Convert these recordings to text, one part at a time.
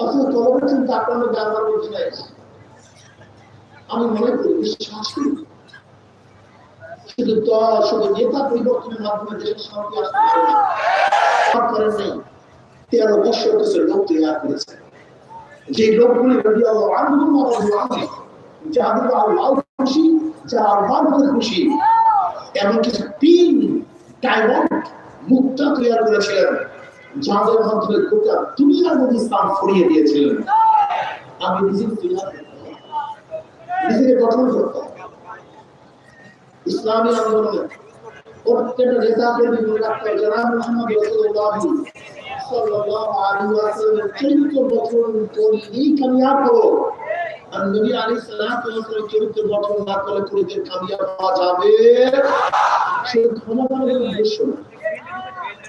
অথচ তোমাদের চিন্তা আপনার জানবার বলতে নাই আমি মনে করি বিশ্বাস শুধু দল, শুধু নেতা পরিবর্তনের মাধ্যমে দেশের শান্তি আসতে পারে নাই। তেরো বছর কিছু লোক তৈরি করেছে। যে লোকগুলি খুশি খুশি এমন কিছু তিন ডায়মন্ড মুক্তা তৈরি করেছিলেন। চরিত্র না যাবে। সে ক্ষমতার উদ্দেশ্য না। দেখেন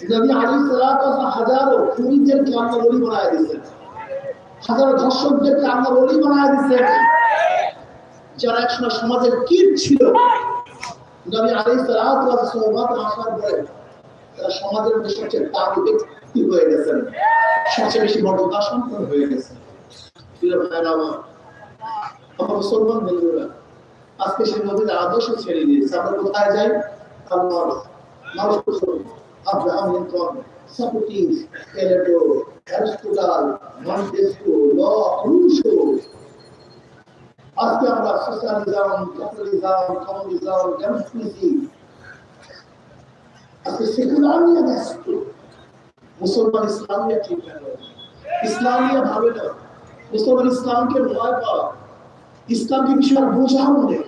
নবী সালাম হাজারো আল্লাহ বলি বানায় দিয়েছেন। হাজারো ধর্ষকদেরকে আল্লাহ বলি বানায় দিয়েছেন। যারা একসময় সমাজের কীট ছিল, নবী ওয়াস আসার পরে তারা সমাজের মধ্যে সবচেয়ে ব্যক্তি হয়ে গেছেন। সবচেয়ে বেশি হয়ে গেছেন। আজকে সে নবীর আদর্শ ছেড়ে দিয়েছে আমরা কোথায় যাই? আল্লাহর মানুষ Abraham Lincoln Socrates Plato Aristotle Montesquieu ল রুশো আজকে আমরা সোশ্যালিজম ক্যাপিটালিজম কমিউনিজম ডেমোক্রেসি আজকে সেকুলার নিয়ে ব্যস্ত মুসলমান ইসলাম নিয়ে ঠিক ইসলাম নিয়ে ভাবে না মুসলমান ইসলামকে ভয় পাওয়া ইসলামকে বিষয় বোঝা মনে করে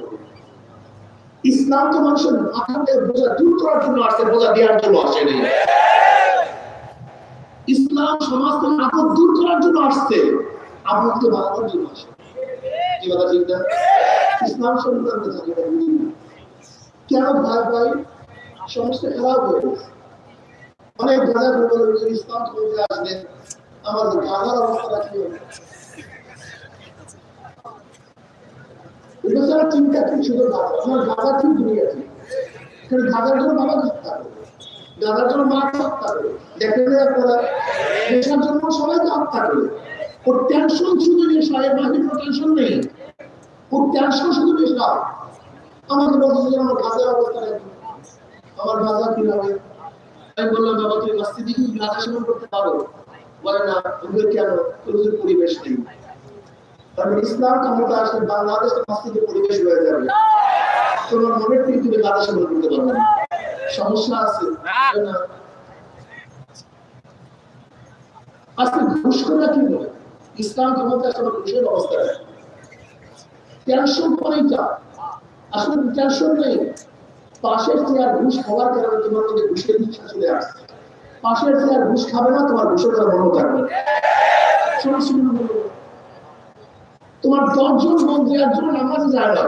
ইসলাম তো মানুষের মাথাতে বোঝা দূর করার জন্য আসছে, বোঝা দেওয়ার জন্য আসে নেই। ইসলাম সমাজ থেকে আপদ দূর করার জন্য আসছে আপদকে বাড়ানোর জন্য আসে কি কথা ঠিক ইসলাম। কেন ভাই ভাই সমস্ত খারাপ হয়ে অনেক বলে ইসলাম আসলে, আমাদের গাঁজার অবস্থা কি হবে চিন্তা কি শুধু গাঁজা আমার ঠিক কারণ গাঁজার জন্য বাবা হত্যা করে। গাঁজার জন্য মা না আপনারা নেশার জন্য হত্যা করে। ওর টেনশন শুধু বাকি কোনো টেনশন নেই। ওর টেনশন শুধু নেশা আমাকে বলছে যে আমার অবস্থা দেখি। আমার গাঁজা কি হবে আমি বললাম, বাবা, তুমি মাস্তি দিকে গাঁজা সেবন করতে পারো? বলে, না ওদের কেন? ওদের পরিবেশ নেই। কারণ ইসলাম ক্ষমতা আসলে বাংলাদেশের মাস্তিকে পরিবেশ হয়ে যাবে। তোমার মনের থেকে তুমি গাঁজা সেবন করতে পারবে সমস্যা আছে। আজকে ঘুষ করে কি বলে? ইসলাম ক্ষমতা আসলে ঘুষের অবস্থা টেনশন আসলে টেনশন নেই। পাশের চেয়ার ঘুষ খাওয়ার কারণে তোমার মধ্যে ঘুষের ইচ্ছা চলে আসছে। পাশের চেয়ার ঘুষ খাবে না, তোমার ঘুষের করা বন্ধ থাকবে। বলব। তোমার দশজন মন্ত্রী একজন নামাজে যায় না।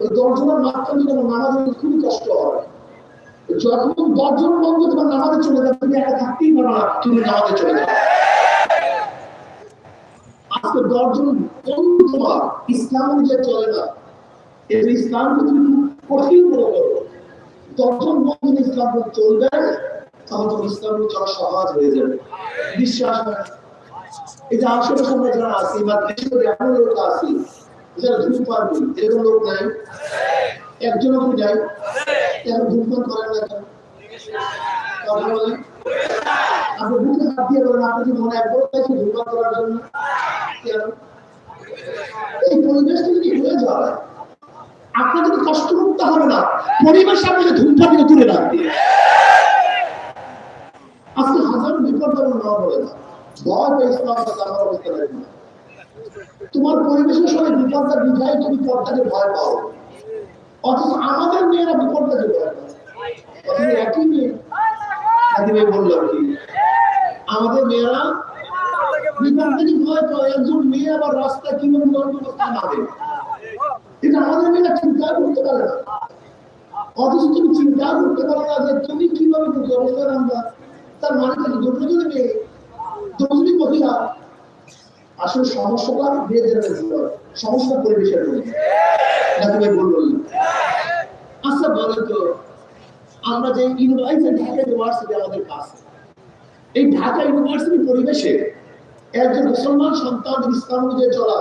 ওই দশজনের মাঝখানে তোমার নামাজে খুবই কষ্ট হয়। যখন দশজন বন্ধু তোমার নামাজে চলে যাবে তুমি একা থাকতেই পারো না, তুমি নামাজে চলে যাবে আজকে দশজন তোমার ইসলাম অনুযায়ী চলে না এই যে ইসলামকে তুমি কঠিন করে করো। দশজন ইসলাম চলবে তাহলে তোমার ইসলাম চলা সহজ হয়ে যাবে। বিশ্বাস হয়। এই যে আশেপাশে যারা আছি বা ধূমপান করি এরকম লোক নাই? একজন আপনি যাই এখন ধূমপান করেন না কেন? কি করার জন্য? তো কষ্ট করতে হবে না পরিবেশ আপনাকে ধূমপানকে তুলে রাখবে। আজকে হাজার বিপদ যেমন না না। করতে তোমার পরিবেশের সবাই বিপদটা বিধায় তুমি পর্দাকে ভয় পাও। অথচ আমাদের মেয়েরা বিপদটাকে ভয় পাও একই মেয়ে বলল কি আমাদের মেয়েরা আমাদের মেয়েরা চিন্তা করতে পারে না। পারো না যে তুমি কীভাবে তার মানে দুটো যদি মেয়ে দুজনই মহিলা আসলে সমস্যাটা সমস্যা পরিবেশের আচ্ছা বলেন তো, আমরা যে ইউনিভার্সিটি ঢাকা ইউনিভার্সিটি আমাদের এই ঢাকা ইউনিভার্সিটি পরিবেশে একজন মুসলমান সন্তান ইসলাম অনুযায়ী চলা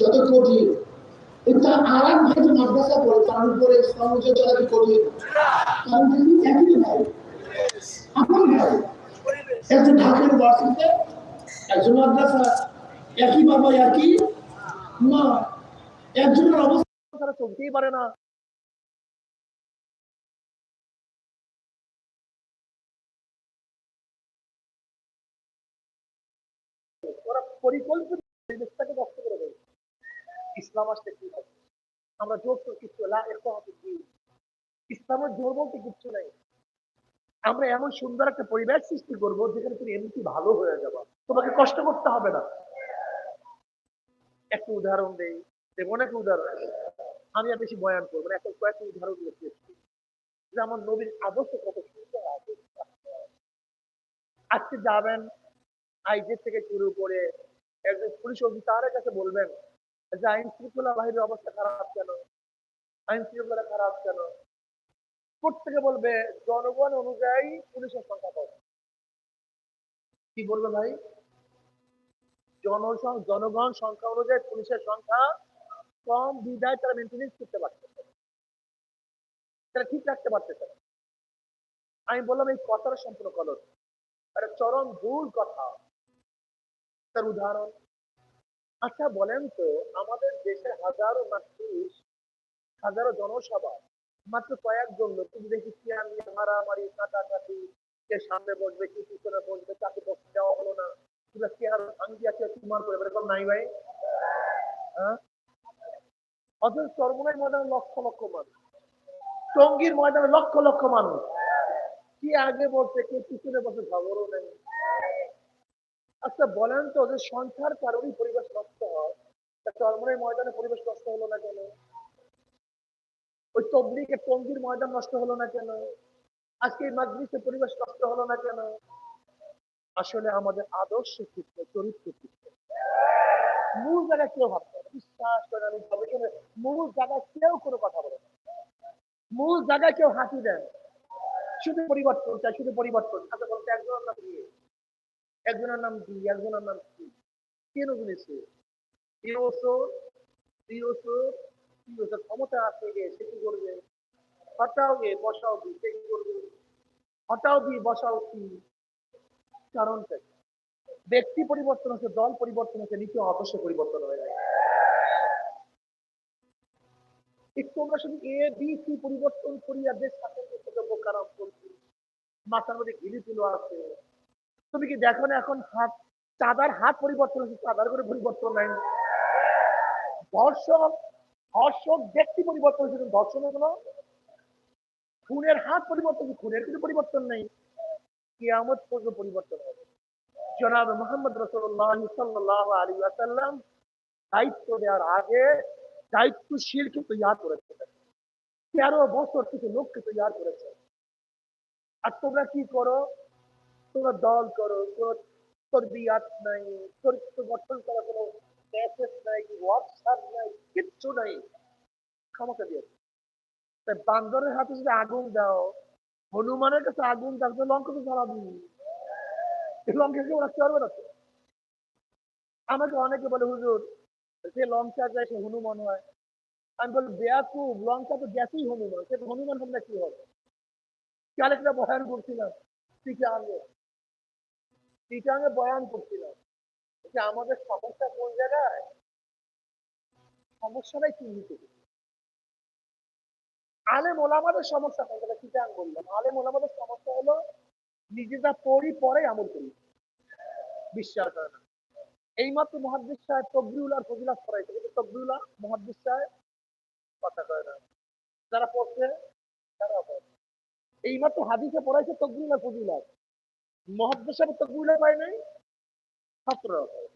যত কঠিন এক ভাই যে মাদ্রাসা পড়ে, তার উপরে ইসলাম অনুযায়ী চলা কি কঠিন? কারণ তিনি একই ভাই ভাই। একজন ঢাকা ইউনিভার্সিটিতে একজন মাদ্রাসা, একই বাবা, একই মা, একজনের অবস্থা তারা চলতেই পারে না। ইসলাম আমরা জোর বলতে কিচ্ছু নেই। আমরা এমন সুন্দর একটা পরিবেশ সৃষ্টি করব যেখানে তুমি এমনি ভালো হয়ে যাবা। তোমাকে কষ্ট করতে হবে না। একটা উদাহরণ দেই। দেবো না একটা উদাহরণ। আমি আর বেশি বয়ান করব না। এখন কয়েকটা উদাহরণ দিয়ে দিয়েছি যে আমার নবীর আদর্শ কত সুন্দর আজকে যাবেন, আইজে থেকে শুরু করে একজন পুলিশ অফিসারের কাছে বলবেন যে, আইন শৃঙ্খলা বাহিনীর অবস্থা খারাপ কেন? আইন শৃঙ্খলা খারাপ কেন? প্রত্যেকে বলবে, জনগণ অনুযায়ী পুলিশের সংখ্যা কম। কি বলবে ভাই? জনসং, জনগণ সংখ্যা অনুযায়ী পুলিশের সংখ্যা কম, বিদায় তারা মেনটেনেন্স করতে পারতেছে তারা ঠিক রাখতে পারতেছে আমি বললাম, এই কথাটা সম্পূর্ণ কলর একটা চরম ভুল কথা। তার উদাহরণ আচ্ছা বলেন তো, আমাদের দেশে হাজারো মানুষ, হাজারো জনসভা, মাত্র কয়েকজন লোক। তুমি দেখি চেয়ার নিয়ে মারামারি কাটাকাটি, কে সামনে বসবে, কি পিছনে বসবে, তাকে বসতে দেওয়া হলো না। চরমনাই ময়দানে লক্ষ লক্ষ মানুষ কি আগে বলছে কে পিছনে বসে আচ্ছা বলেন তো যে সংখ্যার কারণেই পরিবেশ নষ্ট হয় চরমনের ময়দানে পরিবেশ নষ্ট হলো না কেন ওই তবলিগে টঙ্গির ময়দান নষ্ট হলো না কেন আজকে এই মাজলিসে পরিবেশ নষ্ট হলো না কেন আসলে আমাদের আদর্শ চিত্র, চরিত্র চিত্র। মূল জায়গায় কেউ ভাবতে বিশ্বাস করেন আমি গবেষণা মূল জায়গায় কেউ কোনো কথা বলে না। মূল জায়গায় কেউ হাঁটি দেন শুধু পরিবর্তন চাই, শুধু পরিবর্তন। আচ্ছা বলতে একজনের নাম কি? একজনের নাম কি? একজনের নাম কি? কে নজরুল ইসলাম ইউসুফ ইউসুফ ইউসুফ ক্ষমতা আছে গে সে কি করবে? হটাও গে, বসাও দি সে কি করবে? হটাও দি বসাও কি কারণটা ব্যক্তি পরিবর্তন হচ্ছে দল পরিবর্তন হচ্ছে নীতি আদর্শ পরিবর্তন হয়ে যায়। একটু আমরা শুধু এ বি সি পরিবর্তন করি আর দেশ শাসন করতে বোকারাম করছি মাথার মধ্যে ঘিরি তুলো আছে। তুমি কি দেখো না এখন হাত, চাঁদার হাত পরিবর্তন হচ্ছে, চাঁদার করে পরিবর্তন নাই। ধর্ষক ধর্ষক ব্যক্তি পরিবর্তন হচ্ছে ধর্ষণের কোনো খুনের হাত পরিবর্তন খুনের কিন্তু পরিবর্তন নেই। কিয়ামত পর্যন্ত পরিবর্তন হবে। জনাব মোহাম্মদ রসুল্লাহ সাল্লাহ আলী আসাল্লাম দায়িত্ব দেওয়ার আগে দায়িত্বশীলকে তৈরি করেছে তেরো বছর থেকে লোককে তৈরি করেছে আর তোমরা কি করো? তোমরা দল করো, কোনো তরবিয়াত নাই, চরিত্র গঠন করা কোনো মেসেজ নাই হোয়াটসঅ্যাপ নাই, কিচ্ছু নাই। ক্ষমতা তাই বান্দরের হাতে যদি আগুন দাও হনুমানের কাছে আগুন তো লঙ্কা তো জ্বালাবি এই লঙ্কাকে ওরা পারবে না আমাকে অনেকে বলে, হুজুর, যে লঙ্কা যায় সে হনুমান হয়। আমি বলি, বেয়াকুব, লঙ্কা তো গ্যাসই হনুমান, সে হনুমান হলে কি হবে? কাল একটা বয়ান করছিলাম চিটাঙ্গে চিটাঙ্গে বয়ান করছিলাম, যে আমাদের সমস্যা কোন জায়গায়? সমস্যাটাই চিহ্নিত করি। আলেম ওলামাদের সমস্যা কোন জায়গায় চিটাং বললাম? আলেম ওলামাদের সমস্যা হলো নিজে যা পড়ি পরে আমল করি। বিশ্বাস করে না। এইমাত্র মহাদ্দিস সাহেব তবরিউল আর ফজিলাত পড়াইছে, কিন্তু তবরিউল্লাহ মহাদ্দিস সাহেব কথা কয় না। যারা পড়ছে তারা পড়ে এইমাত্র হাদিসে পড়াইছে তকবির আর ফজিলাত। মহাদ্দেশ সাহেব তকবির পায় নাই ছাত্ররা পায়।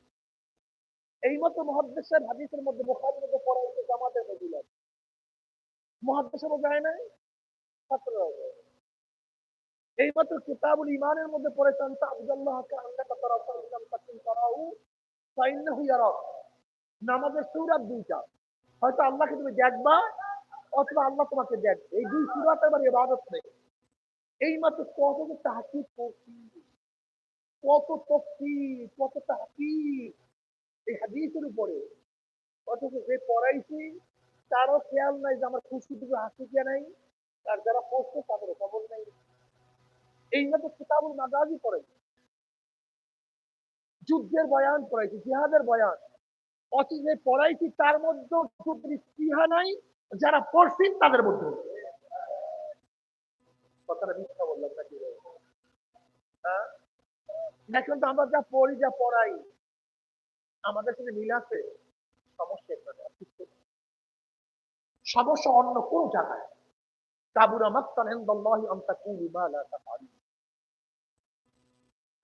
এইমাত্র মহাদ্দেশ সাহেব হাদিসের মধ্যে বোখারির মধ্যে পড়াইছে জামাতের ফজিলাত। মহাদ্দেশ সাহেব যায় নাই? ছাত্ররা পায়। এইমাত্র কিতাবুল ইমানের মধ্যে পড়েছেন তাকিন তারাহু ফাইন্নাহু ইয়ারাক নামাজের সূরা দুইটা। হয়তো আল্লাহকে তুমি দেখবা, অথবা আল্লাহ তোমাকে দেখবে। এই দুই সূরাতে আবার ইবাদত নেই। এইমাত্র কত যে করছি, কত তফসির কত তাহকিক। এই হাদিসের উপরে অথচ যে পড়াইছি তারও খেয়াল নাই যে আমার খুশি থেকে হাসি কে নাই, আর যারা পড়ছে তাদের খবর নাই। এই মতো কিতাবুল মাগাজি পড়ে। যুদ্ধের বয়ান পড়াইছি, জিহাদের বয়ান। অথচ পড়াইছি, তার মধ্যে যুদ্ধের স্পৃহা নাই, যারা পড়ছেন তাদের মধ্যে কথাটা মিথ্যা বললাম নাকি? হ্যাঁ? এখন তো আমরা যা পড়ি, যা পড়াই, আমাদের সাথে মিল আছে? সমস্যা। সমস্যা অন্য কোন জায়গায়?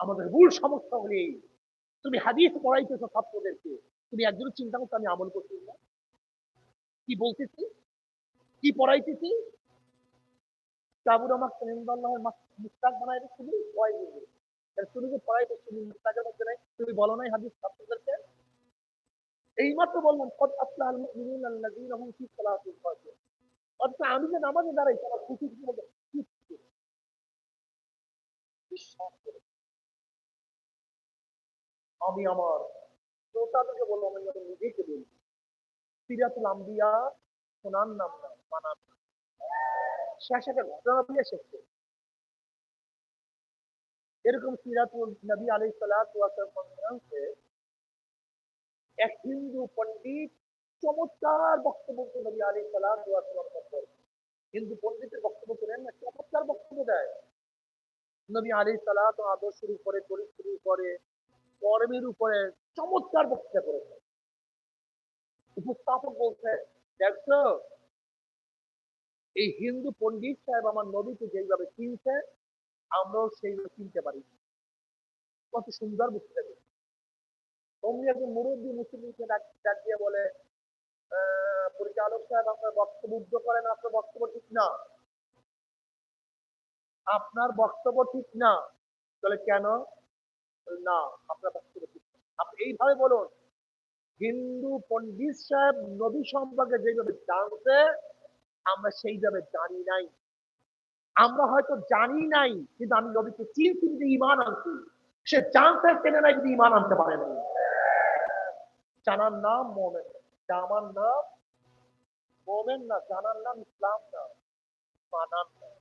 আমাদের মূল সমস্যা তুমি হাদিস ছাত্রদেরকে, তুমি একজন চিন্তা আমি আমল করছি না কি বলতেছি? কি পড়াইতেছি? কাবুরা মাক্তান ইনদাল্লাহি মুস্তাক বানাই তুমি বুঝবে তুমি যে তুমি মুস্তাকের মধ্যে নাই, তুমি বলো নাই হাদিস ছাত্রদেরকে। এইমাত্র বললাম কত আসলাল মুমিনুন আল্লাযীনা হুম ফি সালাতিল খাশিউন অথচ আমি যে নামাজে দাঁড়াইছি আমার খুশি মধ্যে। আমি আমার শ্রোতাদেরকে বলব, আমি যখন নিজেকে বলি, সিরাতুল আম্বিয়া শোনার নাম না, মানার। শেষ একটা ঘটনা দিয়ে শেষ। এরকম সিরাতুল নবী আলাইহিস সালাতু কনফারেন্সে এক হিন্দু পণ্ডিত চমৎকার বক্তব্য নবী আলী সালাম হিন্দু পণ্ডিতের বক্তব্য করেন না, চমৎকার বক্তব্য দেয়। নবী আলী সালাত আদর্শের উপরে, চরিত্রের উপরে, কর্মের উপরে চমৎকার বক্তৃতা করেছে উপস্থাপক বলছে দেখছ? এই হিন্দু পণ্ডিত সাহেব আমার নবীকে যেইভাবে চিনছে, আমরাও সেইভাবে চিনতে পারি। কত সুন্দর বক্তৃতা অমনি একজন মুরব্বী মুসলিমকে ডাক ডাক দিয়ে বলে পরিচালক সাহেব, আপনার বক্তব্য উদ্ধ করেন, আপনার বক্তব্য ঠিক না। আপনার বক্তব্য ঠিক না। তাহলে কেন? না, আপনার বক্তব্য ঠিক না। আপনি এইভাবে বলুন, হিন্দু পন্ডিত সাহেব নবী সম্পর্কে যেভাবে জানছে আমরা সেইভাবে জানি নাই। আমরা হয়তো জানি নাই, কিন্তু আমি নবীকে চিনছি কিন্তু ইমান আনছি। সে জানতে, চেনে নাই কিন্তু ইমান আনতে পারে নাই। জানার নাম মোমেন। জামার নাম মোমেন না, জানার নাম ইসলাম না মানার নাম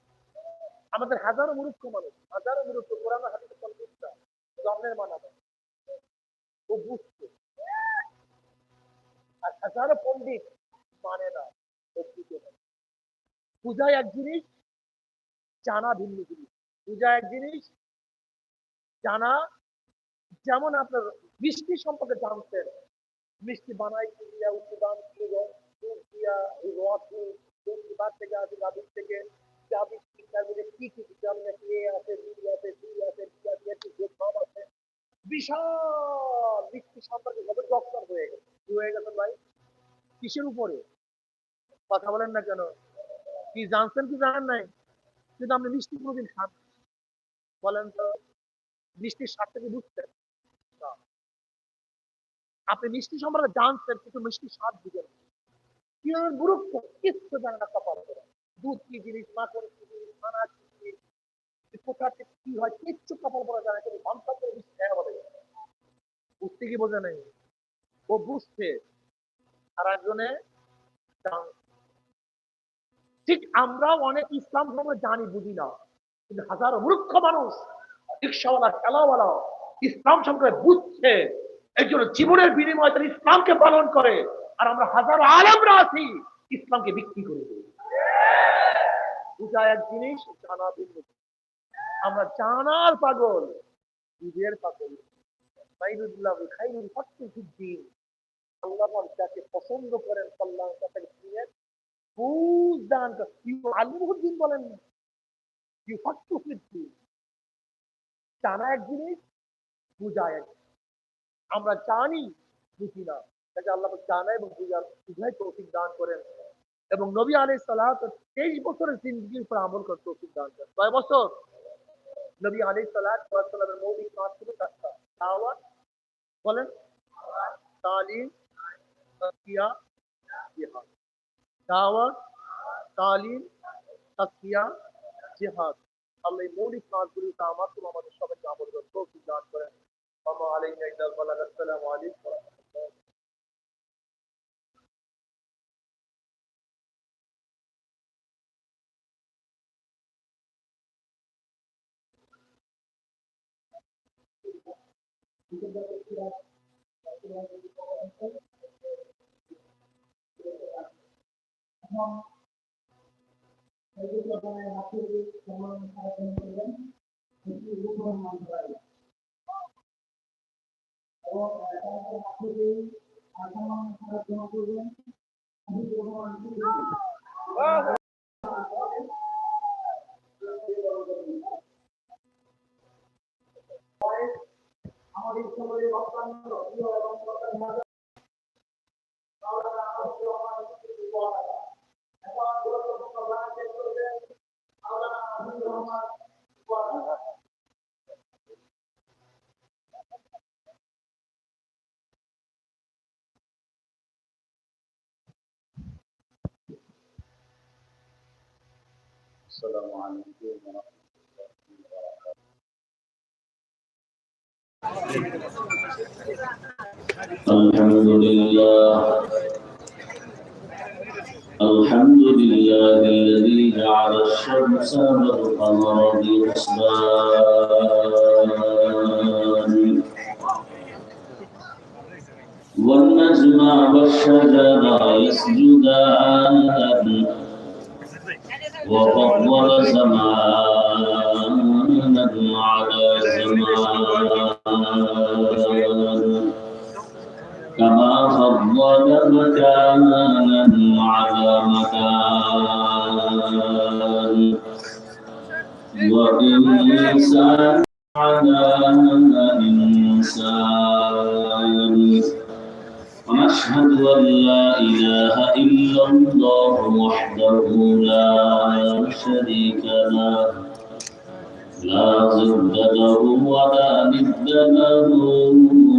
আমাদের হাজারো মূর্খ মানুষ, হাজারো মূর্খ কোরআন হাদিসে কলকাতা জন্মের মানা না। ও বুঝছে। আর হাজারো পণ্ডিত মানে না না। পূজা এক জিনিস, জানা ভিন্ন জিনিস। পূজা এক জিনিস, জানা যেমন আপনার বৃষ্টি সম্পর্কে জানতেন মিষ্টি বানাই দিয়া উৎপাদন দিয়ে দুধ এই দুধ বার থেকে আসে গাভীর থেকে। চাবি তার মধ্যে কি কি ভিটামিন আছে? এ আছে, বি আছে, সি আছে, ডি আছে একটু যোগ সব আছে। বিশাল! মিষ্টি সম্পর্কে কত ডক্টর হয়ে গেছে। হয়ে গেছে ভাই? কিসের উপরে? কথা বলেন না কেন? কি জানছেন কি জানেন নাই? কিন্তু আপনি মিষ্টি কোনোদিন খান বলেন তো, মিষ্টির স্বাদটা কি বুঝছেন? না। আপনি মিষ্টি সম্পর্কে জানছেন, কিন্তু মিষ্টি স্বাদ বুঝেন না। কি হবেন গুরুত্ব কিচ্ছু জানে না কপাল করে দুধ কি জিনিস, মাখন কি জিনিস কি জিনিস কোথা থেকে কি হয়, কিচ্ছু কপাল জানে, কিন্তু করে বুঝতে কি বোঝে নেই? ও বুঝছে, আর একজনে ঠিক আমরাও অনেক ইসলাম ধর্ম জানি, বুঝি না, কিন্তু হাজারো মূর্খ মানুষ, রিক্সাওয়ালা খেলাওয়ালা ইসলাম সম্পর্কে বুঝছে। এই জন্য জীবনের বিনিময়ে তারা ইসলামকে পালন করে। আর আমরা হাজারো আলমরা আছি, ইসলামকে বিক্রি করে দিই বুঝা এক জিনিস, জানা আমরা জানার পাগল বুঝের পাগল। জানা এক জিনিস বুঝা এক। আমরা জানি বুঝি না। তাকে আল্লাহ জানা এবং বুঝার বুঝাই তৌফিক দান করেন। এবং নবী আলাই সালাহ তেইশ বছরের জিন্দগির উপর আমল করে তৌফিক দান করেন। কয় বছর? নবী আলী সালামের মৌলিক কাজ ছিল চারটা দাওয়াত, বলেন, তালিম তাকিয়া জিহাদ। দাওয়াত, তালিম তাকিয়া জিহাদ। আল্লাহ এই মৌলিক কাজগুলিতে আমার তো আমাদের সবাইকে আমল করতে তৌফিক দান করেন। وما عليك إلا البلاغ السلام عليكم ورحمة الله Thank you. ও ইচ্ছা আপনাকেই সম্মান করার এবং الحمد لله الذي جعل الشمس والقمر بحسبان. والنجم والشجر يسجدان وفضل زمانا على زمان. كما فضل مكانا على مكان. وإنسان على إنسان. ونشهد أن لا إله إلا الله وحده لا شريك له. لا ضد له ولا ند له.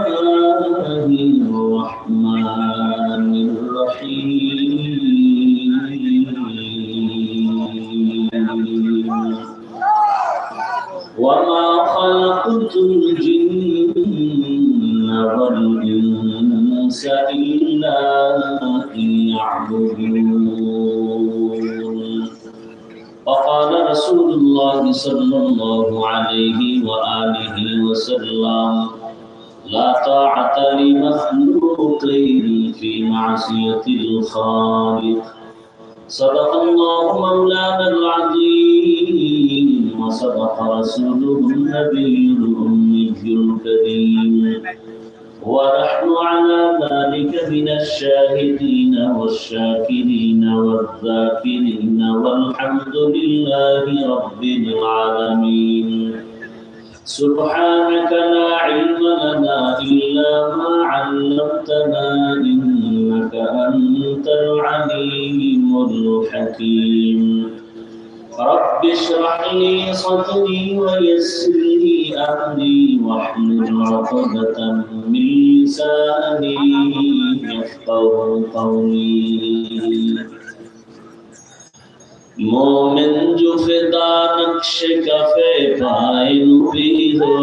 إلا ليعبدون وقال رسول الله صلى الله عليه وآله وسلم لا طاعة لمخلوق في معصية الخالق. صدق الله مولانا العظيم وصدق رسوله النبي الأمي الكريم. ونحن على ذلك من الشاهدين والشاكرين والذاكرين والحمد لله رب العالمين. سبحانك لا علم لنا إلا ما علمتنا إنك أنت العليم الحكيم. رب اشرح لي صدري ويسر لي أمري واحلل عقدة بلساني يفقه قولي مومن جو فدا نقش کفے پائے نوری ہو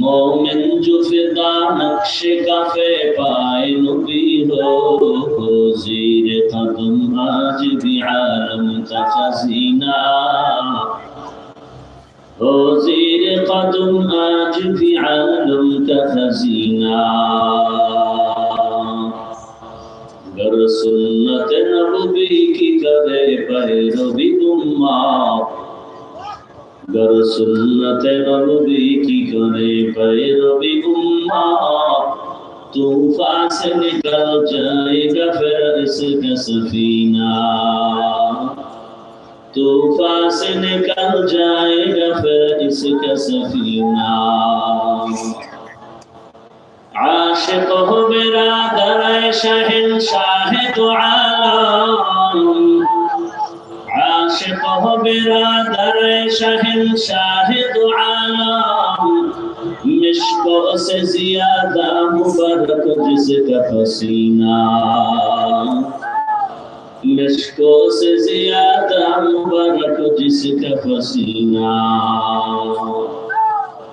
مومن جو فدا نقش کفے پائے نوری ہو زیر قدم آج بھی عالم کا خزینہ ہو زیر قدم آج بھی خزینا گر سنت نبوی کی کرے پیروی دما گر سنت نبوی کی کرے پیروی دما طوفان سے نکل جائے گا پھر اس کا سفینہ طوفان سے نکل جائے گا پھر اس کا سفینہ আশেক হবে রাধারায় শাহেন শাহে তো আলম আশেক হবে রাধারায় শাহেন শাহে তো আলম মিশকো সে জিয়াদা মুবারক জিসকা ফসিনা مشکو سے زیادہ مبارک جس کا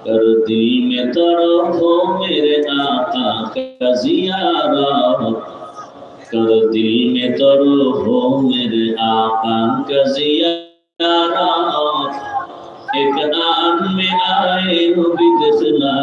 दिल में तरफ हो मेरे आका का जियारा कर दिल में तरफ हो मेरे आका का जियारा एक आन में आए हो भी दिखला